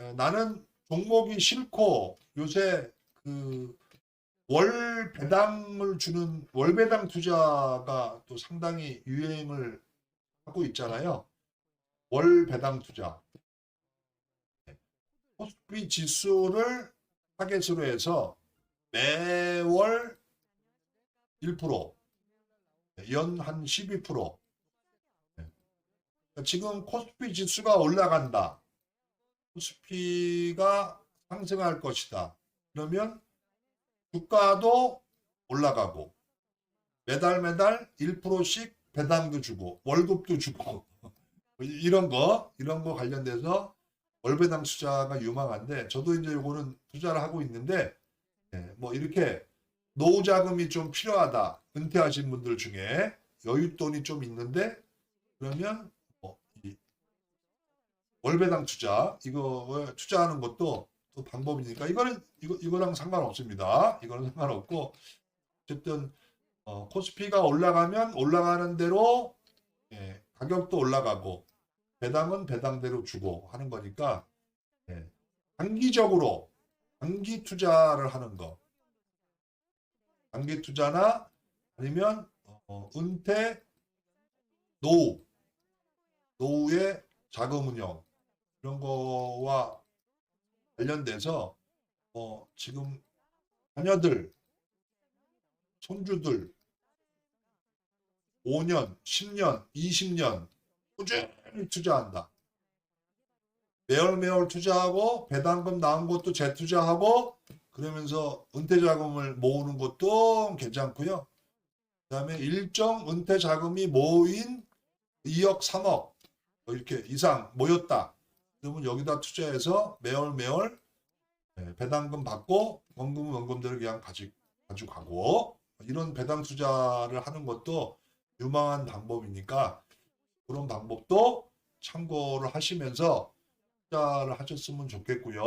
에, 나는 종목이 싫고 요새 그 월 배당을 주는 월 배당 투자가 또 상당히 유행을 하고 있잖아요. 월 배당 투자. 코스피 지수를 타겟으로 해서 매월 1%, 연 한 12%. 지금 코스피 지수가 올라간다. 코스피가 상승할 것이다. 그러면 주가도 올라가고 매달 매달 1%씩 배당도 주고 월급도 주고 이런 거 이런 거 관련돼서 월배당 투자가 유망한데 저도 이제 요거는 투자를 하고 있는데 예, 뭐 이렇게 노후 자금이 좀 필요하다 은퇴하신 분들 중에 여윳돈이 좀 있는데 그러면 뭐이 월배당 투자 이거 투자하는 것도 또 방법이니까 이거는 이거 이거랑 상관없습니다. 이거는 상관없고 어쨌든 어, 코스피가 올라가면 올라가는 대로 예, 가격도 올라가고 배당은 배당대로 주고 하는 거니까 예, 단기적으로 단기 투자를 하는 거. 단기 투자나 아니면 어, 은퇴 노후. 노후의 자금 운용 이런 거와 관련돼서 어, 지금 자녀들 손주들 5년, 10년, 20년 꾸준히 투자한다. 매월 매월 투자하고 배당금 나온 것도 재투자하고 그러면서 은퇴 자금을 모으는 것도 괜찮고요. 그 다음에 일정 은퇴 자금이 모인 2억, 3억 뭐 이렇게 이상 모였다. 그러면 여기다 투자해서 매월 매월 예, 배당금 받고 원금 원금대로 그냥 가지, 가지고 가고 이런 배당 투자를 하는 것도 유망한 방법이니까 그런 방법도 참고를 하시면서 투자를 하셨으면 좋겠고요.